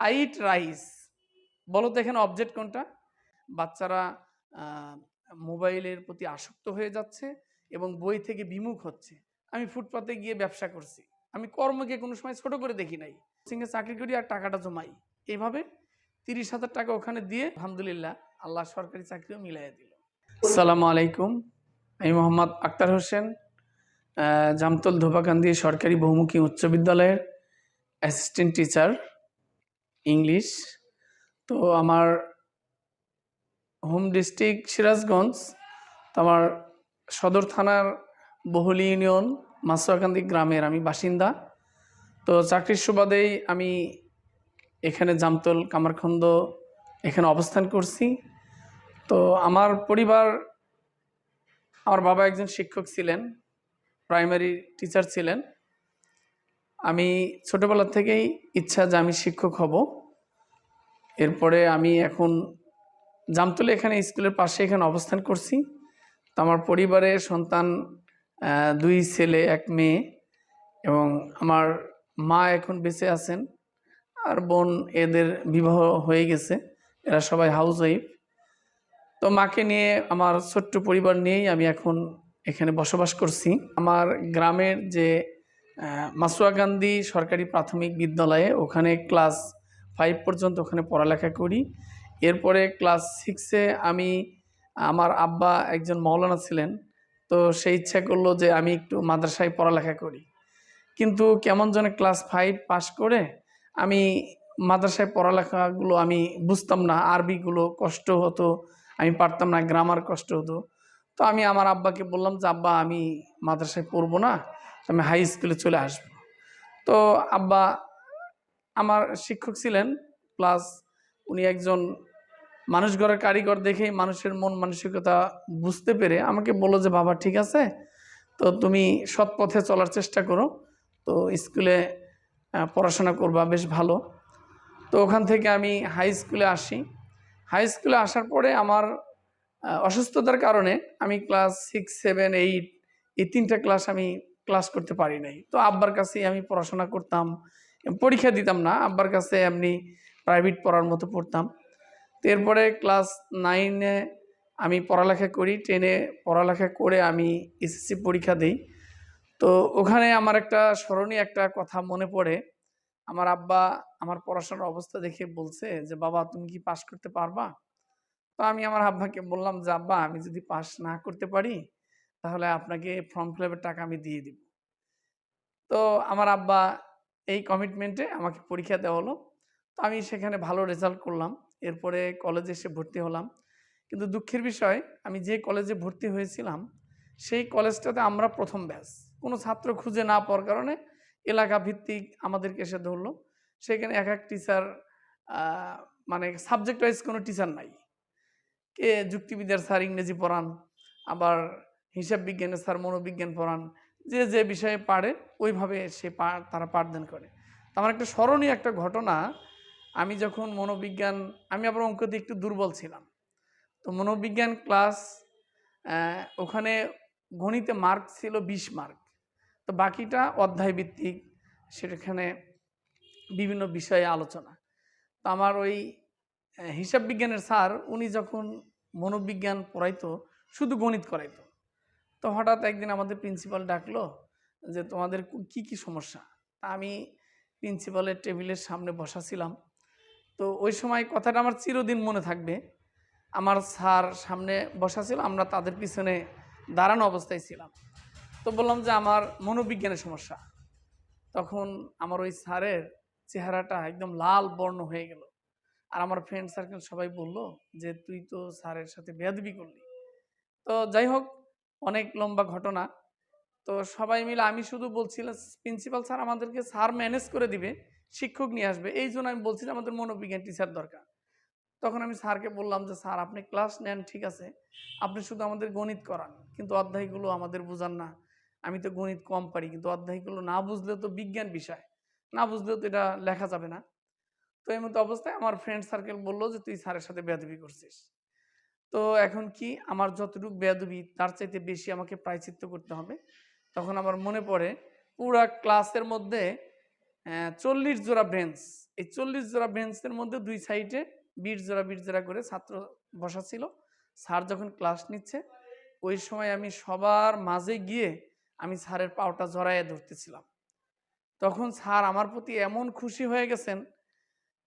Eight rice. বলো তো এখানে অবজেক্ট কোনটা? বাচ্চারা মোবাইলের প্রতি আসক্ত হয়ে যাচ্ছে এবং বই থেকে বিমুখ হচ্ছে। আমি ফুটপাতে গিয়ে ব্যবসা করছি। আমি কর্মকে কোনো সময় ছোট করে দেখি নাই। সিংহে চাকরি করি আর টাকাটা জমাই। এইভাবে তিরিশ হাজার টাকা ওখানে দিয়ে আলহামদুলিল্লাহ আল্লাহ সরকারি চাকরিও মিলাই দিল। আসসালামু আলাইকুম। আমি মোহাম্মদ আক্তার হোসেন জামতল ধোপাকান্দি সরকারি বহুমুখী উচ্চ বিদ্যালয়ের অ্যাসিস্ট্যান্ট টিচার ইংলিশ। তো আমার হোম ডিস্ট্রিক্ট সিরাজগঞ্জ, তো আমার সদর থানার বহুলি ইউনিয়ন মাসুয়াকান্দি গ্রামের, আমি বাসিন্দা। তো চাকরির সুবাদেই আমি এখানে জামতল, কামারখন্দ এখানে অবস্থান করছি। তো আমার পরিবার, আমার বাবা একজন শিক্ষক ছিলেন প্রাইমারি টিচার ছিলেন। আমি ছোটোবেলা থেকেই ইচ্ছা যে আমি শিক্ষক হব। এরপরে আমি এখন জামতলে এখানে স্কুলের পাশে এখানে অবস্থান করছি। তো আমার পরিবারের সন্তান দুই ছেলে, এক মেয়ে এবং আমার মা এখন বেঁচে আছেন। আর বোন এদের বিবাহ হয়ে গেছে। এরা সবাই হাউস ওয়াইফ তো মাকে নিয়ে, আমার ছোট্ট পরিবার নিয়েই আমি এখন এখানে বসবাস করছি। আমার গ্রামের যে আহ, গান্ধী সরকারি প্রাথমিক বিদ্যালয়ে ওখানে ক্লাস ফাইভ পর্যন্ত ওখানে পড়ালেখা করি। এরপরে ক্লাস সিক্সে আমি আমার আব্বা একজন মৌলানা ছিলেন তো সেই ইচ্ছা করল যে আমি একটু মাদ্রাসায় পড়ালেখা করি। কিন্তু কেমন যেন ক্লাস ফাইভ পাশ করে আমি মাদ্রাসায় পড়ালেখাগুলো আমি বুঝতাম না আরবিগুলো কষ্ট হতো আমি পারতাম না গ্রামার কষ্ট হতো। তো আমি আমার আব্বাকে বললাম যে আব্বা আমি মাদ্রাসায় পড়ব না। আমি হাই স্কুলে চলে আসব। তো আব্বা আমার শিক্ষক ছিলেন প্লাস উনি একজন মানুষ গড়ের কারিগর দেখেই মানুষের মন মানসিকতা বুঝতে পেরে আমাকে বলল যে, বাবা, ঠিক আছে? তো তুমি সৎ পথে চলার চেষ্টা করো। তো স্কুলে পড়াশোনা করবা, বেশ ভালো। তো ওখান থেকে আমি হাই স্কুলে আসি। হাই স্কুলে আসার পরে আমার অসুস্থতার কারণে আমি ক্লাস সিক্স সেভেন এইট এই তিনটা ক্লাস আমি ক্লাস করতে পারি নাই। তো আব্বার কাছেই আমি পড়াশোনা করতাম পরীক্ষা দিতাম না, আব্বার কাছে এমনি প্রাইভেট পড়ার মতো পড়তাম। তো এরপরে ক্লাস নাইনে আমি পড়ালেখা করি টেনে পড়ালেখা করে আমি এসএসসি পরীক্ষা দিই। তো ওখানে আমার একটা স্মরণীয় একটা কথা মনে পড়ে। আমার আব্বা আমার পড়াশোনার অবস্থা দেখে বলছে যে, বাবা, তুমি কি পাশ করতে পারবা? তো আমি আমার আব্বাকে বললাম যে, আব্বা, আমি যদি পাশ না করতে পারি তাহলে আপনাকে ফর্ম ফিল টাকা আমি দিয়ে দিব। তো আমার আব্বা এই কমিটমেন্টে আমাকে পরীক্ষা দেওয়া হলো। তো আমি সেখানে ভালো রেজাল্ট করলাম। এরপরে কলেজে এসে ভর্তি হলাম। কিন্তু দুঃখের বিষয়, আমি যে কলেজে ভর্তি হয়েছিলাম, সেই কলেজটাতে আমরা প্রথম ব্যাচ কোনো ছাত্র খুঁজে না পাওয়ার কারণে এলাকা ভিত্তিক আমাদেরকে এসে ধরলো। সেখানে এক এক টিচার মানে সাবজেক্ট ওয়াইজ কোনো টিচার নাই। কে যুক্তিবিদ্যার স্যার ইংরেজি পড়ান, আবার হিসাব বিজ্ঞানের স্যার মনোবিজ্ঞান পড়ান, যে যে বিষয়ে পারে, ওইভাবে সে তারা পাঠদান করে। তো আমার একটা স্মরণীয় একটা ঘটনা, আমি যখন মনোবিজ্ঞান, আমি আবার অঙ্কতে একটু দুর্বল ছিলাম। তো মনোবিজ্ঞান ক্লাস ওখানে গণিতে মার্ক ছিল বিশ মার্ক। তো বাকিটা অধ্যায় ভিত্তিক সেখানে বিভিন্ন বিষয়ে আলোচনা। তো আমার ওই হিসাব বিজ্ঞানের স্যার, উনি যখন মনোবিজ্ঞান পড়াইতো, শুধু গণিত করাইতো। তো হঠাৎ একদিন আমাদের প্রিন্সিপাল ডাকলো যে, তোমাদের কু- কি সমস্যা? আমি প্রিন্সিপালের টেবিলের সামনে বসা ছিলাম তো ওই সময় কথাটা আমার চিরদিন মনে থাকবে। আমার স্যার সামনে বসা ছিল আমরা তাদের পিছনে দাঁড়ানো অবস্থায় ছিলাম। তো বললাম যে, আমার মনোবিজ্ঞানের সমস্যা। তখন আমার ওই স্যারের চেহারাটা একদম লাল বর্ণ হয়ে গেল। আর আমার ফ্রেন্ড সার্কেল সবাই বলল যে, তুই তো স্যারের সাথে বেয়াদবি করলি। তো যাই হোক অনেক লম্বা ঘটনা। তো সবাই মিলে আমি শুধু বলছিলাম প্রিন্সিপাল স্যার আমাদেরকে স্যার ম্যানেজ করে দিবে, শিক্ষক নিয়ে আসবে। এই জন্য আমি বলছি যে, আমাদের মনোবিজ্ঞান টিচার দরকার। তখন আমি স্যারকে বললাম যে স্যার আপনি ক্লাস নেন, ঠিক আছে। আপনি শুধু আমাদের গণিত করান, কিন্তু অধ্যায়গুলো আমাদের বোঝান না। আমি তো গণিত কম পারি, কিন্তু অধ্যায়গুলো না বুঝলেও তো বিজ্ঞান বিষয়। না বুঝলেও তো এটা লেখা যাবে না। তো এই মতো অবস্থায় আমার ফ্রেন্ড সার্কেল বলল যে, তুই স্যারের সাথে বেয়াদবি করছিস। তো এখন কি আমার যতটুকু বেয়াদবি, তার চাইতে বেশি আমাকে প্রায়চিত্ত করতে হবে। তখন আমার মনে পড়ে, পুরা ক্লাসের মধ্যে চল্লিশ জোড়া বেঞ্চ এই চল্লিশ জোড়া বেঞ্চের মধ্যে দুই সাইডে বিশ জোড়া বিশ জোড়া করে ছাত্র বসা ছিল। স্যার যখন ক্লাস নিচ্ছে, ওই সময় আমি সবার মাঝে গিয়ে আমি স্যারের পাওটা জড়াইয়ে ধরতেছিলাম। তখন স্যার আমার প্রতি এমন খুশি হয়ে গেছেন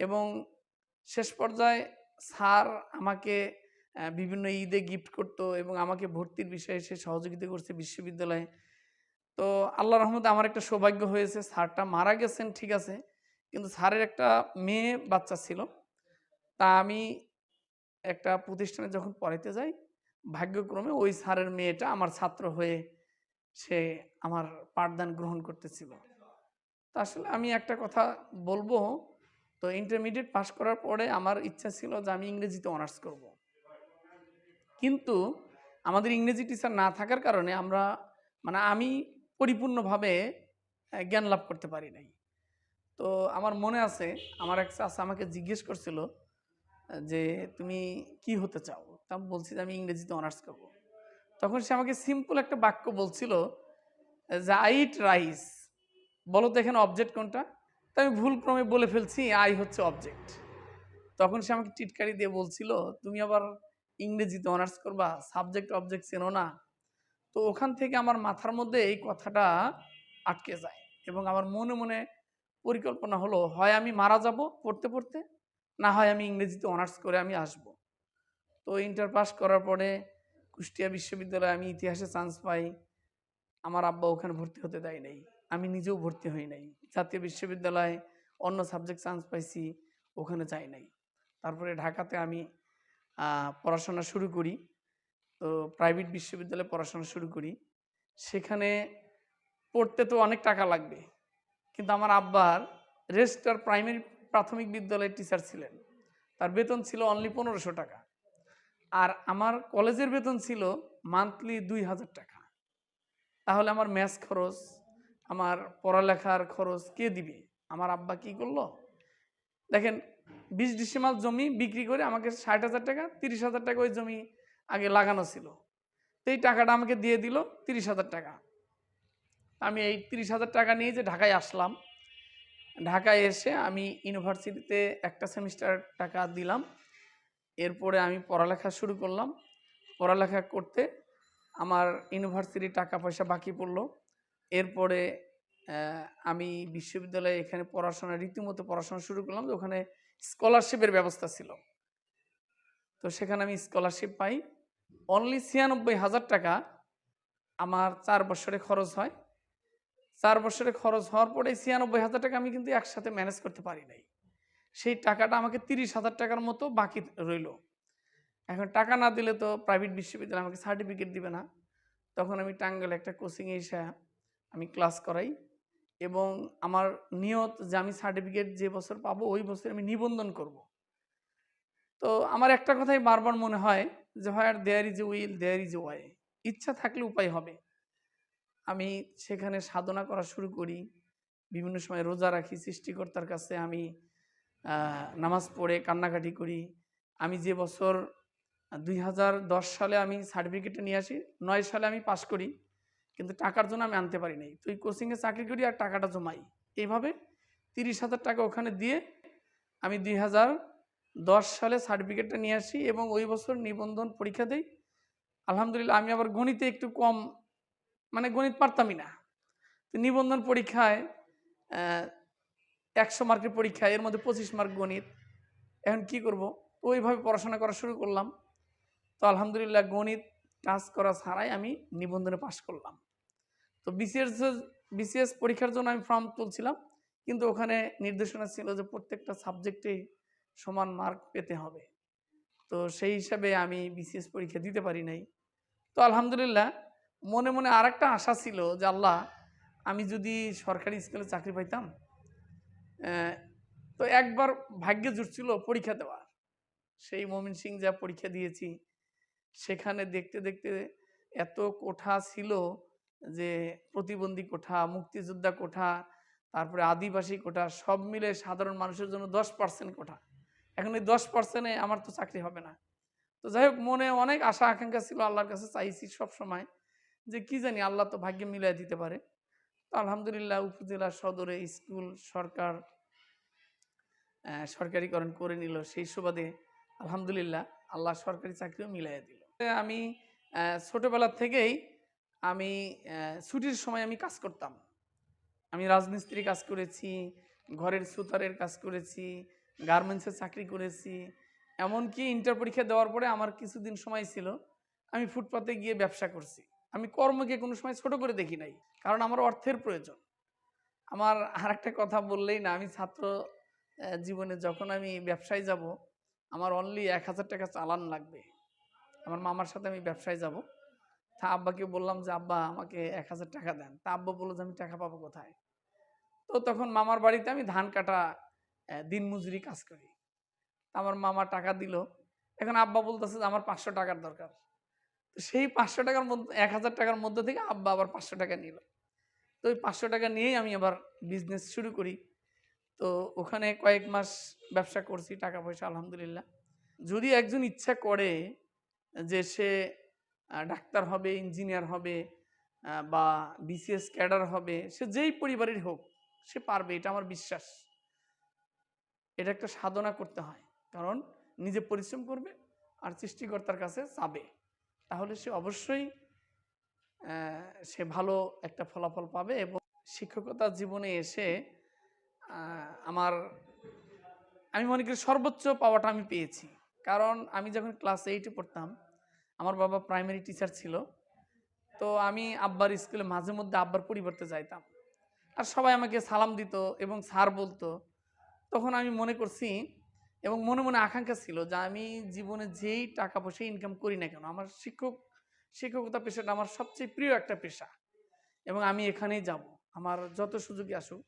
এবং শেষ পর্যায়ে স্যার আমাকে বিভিন্ন ঈদে গিফট করতো এবং আমাকে ভর্তির বিষয়ে সে সহযোগিতা করছে বিশ্ববিদ্যালয়ে। তো আল্লাহ রহমতে আমার একটা সৌভাগ্য হয়েছে, স্যারটা মারা গেছেন, ঠিক আছে। কিন্তু স্যারের একটা মেয়ে বাচ্চা ছিল। তা আমি একটা প্রতিষ্ঠানে যখন পড়াইতে যাই, ভাগ্যক্রমে ওই স্যারের মেয়েটা আমার ছাত্র হয়ে সে আমার পাঠদান গ্রহণ করতেছিল। তো আসলে আমি একটা কথা বলব, তো ইন্টারমিডিয়েট পাশ করার পরে আমার ইচ্ছা ছিল যে আমি ইংরেজিতে অনার্স করব। কিন্তু আমাদের ইংরেজি টিচার না থাকার কারণে আমরা মানে আমি পরিপূর্ণভাবে জ্ঞান লাভ করতে পারি নাই। তো আমার মনে আছে, আমার এক চাচা আমাকে জিজ্ঞেস করছিল যে তুমি কি হতে চাও? তা বলছি যে আমি ইংরেজিতে অনার্স করব। তখন সে আমাকে সিম্পল একটা বাক্য বলছিল যে আই ইট রাইস বলো তো এখানে অবজেক্ট কোনটা? তো আমি ভুল ক্রমে বলে ফেলছি আই হচ্ছে অবজেক্ট তখন সে আমাকে টিটকারি দিয়ে বলছিল, তুমি আবার ইংরেজিতে অনার্স করবা সাবজেক্ট অবজেক্ট চেনো না। তো ওখান থেকে আমার মাথার মধ্যে এই কথাটা আটকে যায় এবং আমার মনে মনে পরিকল্পনা হলো, হয় আমি মারা যাব পড়তে পড়তে, না হয় আমি ইংরেজিতে অনার্স করে আমি আসব। তো ইন্টার পাস করার পরে কুষ্টিয়া বিশ্ববিদ্যালয়ে আমি ইতিহাসে চান্স পাই। আমার আব্বা ওখানে ভর্তি হতে দেয় নাই। আমি নিজেও ভর্তি হই নাই। জাতীয় বিশ্ববিদ্যালয়ে অন্য সাবজেক্ট চান্স পাইছি, ওখানে যাই নাই। তারপরে ঢাকাতে আমি পড়াশোনা শুরু করি। তো প্রাইভেট বিশ্ববিদ্যালয়ে পড়াশোনা শুরু করি। সেখানে পড়তে তো অনেক টাকা লাগবে। কিন্তু আমার আব্বার রেজিস্টার প্রাইমারি প্রাথমিক বিদ্যালয়ের টিচার ছিলেন। তার বেতন ছিল অনলি পনেরোশো টাকা। আর আমার কলেজের বেতন ছিল মান্থলি দুই হাজার টাকা। তাহলে আমার ম্যাথ খরচ, আমার পড়ালেখার খরচ কে দিবে? আমার আব্বা কি করল? দেখেন বিশ ডিসিমাল জমি বিক্রি করে আমাকে ষাট হাজার টাকা, তিরিশ হাজার টাকা ওই জমি আগে লাগানো ছিল। তো এই টাকাটা আমাকে দিয়ে দিল তিরিশ হাজার টাকা। আমি এই তিরিশ হাজার টাকা নিয়ে যে ঢাকায় আসলাম, ঢাকায় এসে আমি ইউনিভার্সিটিতে একটা সেমিস্টার টাকা দিলাম। এরপরে আমি পড়ালেখা শুরু করলাম। পড়ালেখা করতে আমার ইউনিভার্সিটির টাকা পয়সা বাকি পড়ল। এরপরে আমি বিশ্ববিদ্যালয়ে এখানে পড়াশোনা, রীতিমতো পড়াশোনা শুরু করলাম। ওখানে স্কলারশিপের ব্যবস্থা ছিল। তো সেখানে আমি স্কলারশিপ পাই। অনলি ছিয়ানব্বই হাজার টাকা আমার চার বছরে খরচ হয়। চার বছরে খরচ হওয়ার পরে ছিয়ানব্বই হাজার টাকা আমি কিন্তু একসাথে ম্যানেজ করতে পারি নাই। সেই টাকাটা আমাকে তিরিশ হাজার টাকার মতো বাকি রইল। এখন টাকা না দিলে তো প্রাইভেট বিশ্ববিদ্যালয় আমাকে সার্টিফিকেট দিবে না। তখন আমি টাঙ্গালে একটা কোচিংয়ে এসে আমি ক্লাস করাই। এবং আমার নিয়ত যে আমি সার্টিফিকেট যে বছর পাবো, ওই বছর আমি নিবন্ধন করব। তো আমার একটা কথাই বারবার মনে হয় যে, হয় there is a will there is a way ইচ্ছা থাকলে উপায় হবে। আমি সেখানে সাধনা করা শুরু করি। বিভিন্ন সময় রোজা রাখি সৃষ্টিকর্তার কাছে। আমি নামাজ পড়ে কান্নাকাটি করি। আমি যে বছর দুই হাজার দশ সালে আমি সার্টিফিকেটটা নিয়ে আসি, নয় সালে আমি পাশ করি। কিন্তু টাকার জন্য আমি আনতে পারি নাই। তো ওই কোচিংয়ে চাকরি করি আর টাকাটা জমাই। এইভাবে তিরিশ হাজার টাকা ওখানে দিয়ে আমি দুই হাজার দশ সালে সার্টিফিকেটটা নিয়ে আসি এবং ওই বছর নিবন্ধন পরীক্ষা দেই। আলহামদুলিল্লাহ আমি আবার গণিতে একটু কম মানে গণিত পারতামই না। তো নিবন্ধন পরীক্ষায় একশো মার্কের পরীক্ষা, এর মধ্যে পঁচিশ মার্ক গণিত। এখন কি করব? ওইভাবে পড়াশোনা করা শুরু করলাম। তো আলহামদুলিল্লাহ গণিত টাচ করা ছাড়াই আমি নিবন্ধনে পাশ করলাম। তো বিসিএস বিসিএস পরীক্ষার জন্য আমি ফর্ম তুলছিলাম, কিন্তু ওখানে নির্দেশনা ছিল যে প্রত্যেকটা সাবজেক্টেই সমান মার্ক পেতে হবে। তো সেই হিসাবে আমি বিসিএস পরীক্ষা দিতে পারি নাই। তো আলহামদুলিল্লাহ, মনে মনে আর একটা আশা ছিল যে আল্লাহ, আমি যদি সরকারি স্কুলে চাকরি পাইতাম তো একবার ভাগ্যে জুটছিল পরীক্ষা দেওয়ার। সেই মমিন সিং যা পরীক্ষা দিয়েছি সেখানে দেখতে দেখতে এত কোঠা ছিল যে প্রতিবন্ধী কোঠা, মুক্তিযোদ্ধা কোঠা, তারপরে আদিবাসী কোঠা, সব মিলে সাধারণ মানুষের জন্য দশ পার্সেন্ট কোঠা। এখন এই দশ পার্সেন্টে আমার তো চাকরি হবে না। তো যাই হোক, মনে অনেক আশা, আকাঙ্ক্ষা ছিল, আল্লাহর কাছে চাইছি সব সময় যে কি জানি আল্লাহ তো ভাগ্যে মিলাই দিতে পারে। তো আলহামদুলিল্লাহ উপজেলা সদরে স্কুল সরকার সরকারিকরণ করে নিল। সেই সুবাদে আলহামদুলিল্লাহ আল্লাহ সরকারি চাকরিও মিলাই দিল। আমি আহ, ছোটবেলা থেকেই আমি ছুটির সময় আমি কাজ করতাম। আমি রাজমিস্ত্রি কাজ করেছি ঘরের সুতারের কাজ করেছি গার্মেন্টসে চাকরি করেছি। এমনকি ইন্টার পরীক্ষা দেওয়ার পরে আমার কিছুদিন সময় ছিল আমি ফুটপাতে গিয়ে ব্যবসা করছি। আমি কর্মকে কোনো সময় ছোট করে দেখি নাই কারণ আমার অর্থের প্রয়োজন। আমার আর একটা কথা বললেই না আমি ছাত্র জীবনে যখন আমি ব্যবসায় যাব আমার অনলি এক হাজার টাকা চালান লাগবে। আমার মামার সাথে আমি ব্যবসায় যাব। তা আব্বাকে বললাম যে, আব্বা, আমাকে এক হাজার টাকা দেন। তা আব্বা বলল যে, আমি টাকা পাবো কোথায়? তো তখন মামার বাড়িতে আমি ধান কাটা দিন মজুরি কাজ করি। আমার মামা টাকা দিল। এখন আব্বা বলতেছে যে, আমার পাঁচশো টাকার দরকার। তো সেই পাঁচশো টাকার মধ্যে, এক হাজার টাকার মধ্যে থেকে আব্বা আবার পাঁচশো টাকা নিল। তো ওই পাঁচশো টাকা নিয়েই আমি আবার বিজনেস শুরু করি। তো ওখানে কয়েক মাস ব্যবসা করছি, টাকা পয়সা, আলহামদুলিল্লাহ। যদি একজন ইচ্ছা করে যে সে ডাক্তার হবে, ইঞ্জিনিয়ার হবে বা বিসিএস ক্যাডার হবে, সে যেই পরিবারের হোক, সে পারবে, এটা আমার বিশ্বাস। এটা একটা সাধনা করতে হয়। কারণ নিজে পরিশ্রম করবে আর সৃষ্টিকর্তার কাছে চাবে। তাহলে সে অবশ্যই সে ভালো একটা ফলাফল পাবে এবং শিক্ষকতা জীবনে এসে আমার, আমি মনে করি সর্বোচ্চ পাওয়াটা আমি পেয়েছি। কারণ আমি যখন ক্লাস এইটে পড়তাম, আমার বাবা প্রাইমারি টিচার ছিল, তো আমি আব্বার স্কুলে মাঝে মধ্যে আব্বার পরিবর্তে যাইতাম। আর সবাই আমাকে সালাম দিত এবং স্যার বলতো। তখন আমি মনে করছি এবং মনে মনে আকাঙ্ক্ষা ছিল যে আমি জীবনে যেই টাকা পয়সা ইনকাম করি না কেন, আমার শিক্ষক, শিক্ষকতা পেশাটা আমার সবচেয়ে প্রিয় একটা পেশা এবং আমি এখানেই যাব, আমার যত সুযোগই আসুক।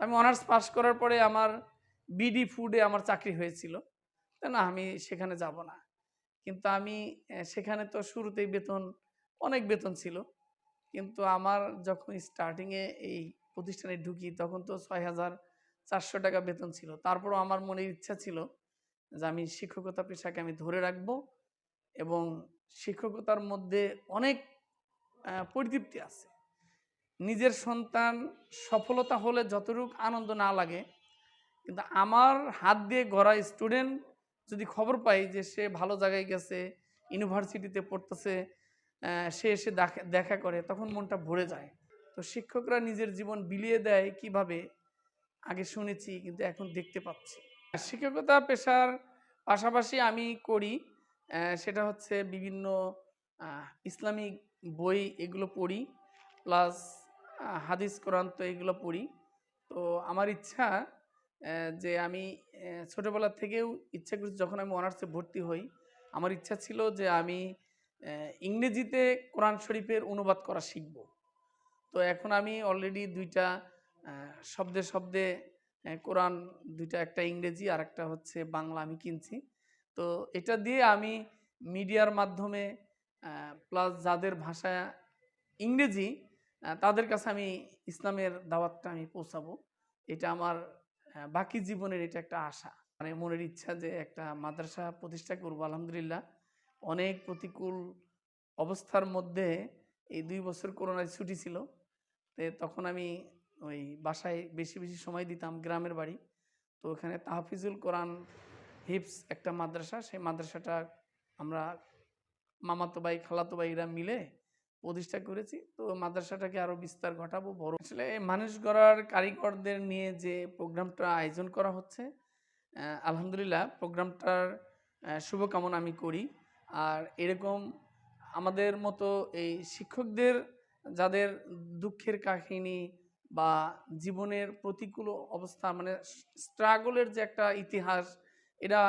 আমি অনার্স পাস করার পরে আমার বিডি ফুডে আমার চাকরি হয়েছিল। না আমি সেখানে যাব না। কিন্তু আমি সেখানে তো শুরুতেই বেতন, অনেক বেতন ছিল। কিন্তু আমার যখন স্টার্টিংয়ে এই প্রতিষ্ঠানে ঢুকি, তখন তো ছয় হাজার চারশো টাকা বেতন ছিল। তারপরও আমার মনের ইচ্ছা ছিল যে আমি শিক্ষকতা পেশাকে আমি ধরে রাখব এবং শিক্ষকতার মধ্যে অনেক পরিতৃপ্তি আছে। নিজের সন্তান সফলতা হলে যতটুক আনন্দ না লাগে, কিন্তু আমার হাত দিয়ে গড়া স্টুডেন্ট যদি খবর পাই যে সে ভালো জায়গায় গেছে, ইউনিভার্সিটিতে পড়তেছে সে এসে দেখা- করে, তখন মনটা ভরে যায়। তো শিক্ষকরা নিজের জীবন বিলিয়ে দেয় কীভাবে? আগে শুনেছি, কিন্তু এখন দেখতে পাচ্ছি। শিক্ষকতা পেশার পাশাপাশি আমি করি সেটা হচ্ছে বিভিন্ন ইসলামিক বই এগুলো পড়ি, প্লাস হাদিস, কোরআন তো এগুলো পড়ি। তো আমার ইচ্ছা যে আমি ছোটবেলা থেকেও ইচ্ছা করছি যখন আমি অনার্সে ভর্তি হই, আমার ইচ্ছা ছিল যে আমি ইংরেজিতে কোরআন শরীফের অনুবাদ করা শিখব। তো এখন আমি অলরেডি দুইটা শব্দে শব্দে কোরআন দুইটা, একটা ইংরেজি আর একটা হচ্ছে বাংলা আমি কিনছি। তো এটা দিয়ে আমি মিডিয়ার মাধ্যমে প্লাস যাদের ভাষা ইংরেজি তাদের কাছে আমি ইসলামের দাওয়াতটা আমি পৌঁছাবো। এটা আমার বাকি জীবনের এটা একটা আশা। মানে মনের ইচ্ছা যে একটা মাদ্রাসা প্রতিষ্ঠা করব, আলহামদুলিল্লাহ। অনেক প্রতিকূল অবস্থার মধ্যে এই দুই বছর করোনার ছুটি ছিল। তখন আমি ওই বাসায় বেশি বেশি সময় দিতাম, গ্রামের বাড়ি। তো ওখানে তাহফিজুল কোরআন হিপস একটা মাদ্রাসা। সেই মাদ্রাসাটা আমরা মামাতো ভাই, খালাতো ভাইরা মিলে প্রতিষ্ঠা করেছি। তো মাদ্রাসাটাকে আরও বিস্তার ঘটাবো, বড়। আসলে মানুষ গড়ার কারিগরদের নিয়ে যে প্রোগ্রামটা আয়োজন করা হচ্ছে আলহামদুলিল্লাহ প্রোগ্রামটার শুভকামনা আমি করি। আর এরকম আমাদের মতো এই শিক্ষকদের, যাদের দুঃখের কাহিনী বা জীবনের প্রতিকূল অবস্থা মানে স্ট্রাগলের যে একটা ইতিহাস, এরা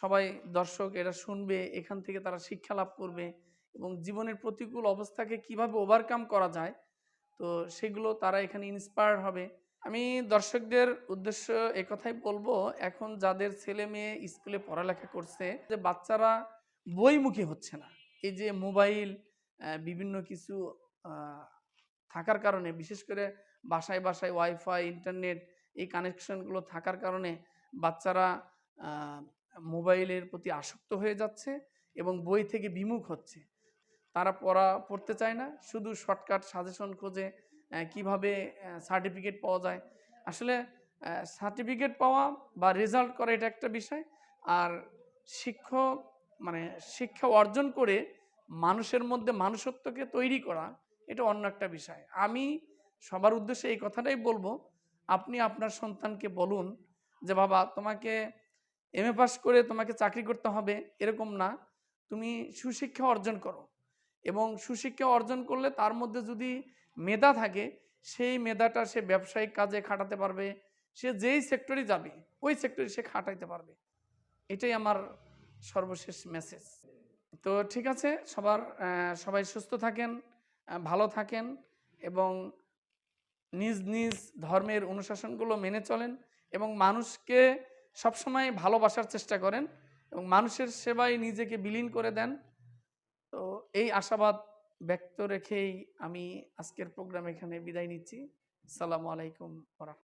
সবাই দর্শক, এরা শুনবে, এখান থেকে তারা শিক্ষা লাভ করবে। এবং জীবনের প্রতিকূল অবস্থাকে কীভাবে ওভারকাম করা যায়, তো সেগুলো তারা এখানে ইন্সপায়ার হবে। আমি দর্শকদের উদ্দেশ্য কথাই বলব, এখন যাদের ছেলে মেয়ে স্কুলে পড়ালেখা করছে, যে বাচ্চারা বইমুখী হচ্ছে না। এই যে মোবাইল বিভিন্ন কিছু থাকার কারণে, বিশেষ করে বাসায় বাসায় ওয়াইফাই ইন্টারনেট এই কানেকশনগুলো থাকার কারণে বাচ্চারা মোবাইলের প্রতি আসক্ত হয়ে যাচ্ছে এবং বই থেকে বিমুখ হচ্ছে। তারা পড়া, পড়তে চায় না। শুধু শর্টকাট সাজেশন খোঁজে কীভাবে সার্টিফিকেট পাওয়া যায়। আসলে সার্টিফিকেট পাওয়া বা রেজাল্ট করা এটা একটা বিষয়। আর শিক্ষক মানে শিক্ষা অর্জন করে মানুষের মধ্যে মানুষত্বকে তৈরি করা, এটা অন্য একটা বিষয়। আমি সবার উদ্দেশ্যে এই কথাটাই বলব, আপনি আপনার সন্তানকে বলুন যে, বাবা, তোমাকে এম এ পাস করে তোমাকে চাকরি করতে হবে। এরকম না। তুমি সুশিক্ষা অর্জন করো। এবং সুশিক্ষা অর্জন করলে তার মধ্যে যদি মেধা থাকে, সেই মেধাটা সে ব্যবসায়িক কাজে খাটাতে পারবে, সে যেই সেক্টরে যাবে, ওই সেক্টরে সে খাটাইতে পারবে। এটাই আমার সর্বশেষ মেসেজ তো ঠিক আছে, সবার সবাই সুস্থ থাকেন ভালো থাকেন এবং নিজ নিজ ধর্মের অনুশাসনগুলো মেনে চলেন এবং মানুষকে সবসময় ভালোবাসার চেষ্টা করেন এবং মানুষের সেবায় নিজেকে বিলীন করে দেন। এই আশাবাদ ব্যক্ত রেখেই আমি আজকের প্রোগ্রাম এখানে বিদায় নিচ্ছি। সালামু আলাইকুম ওরা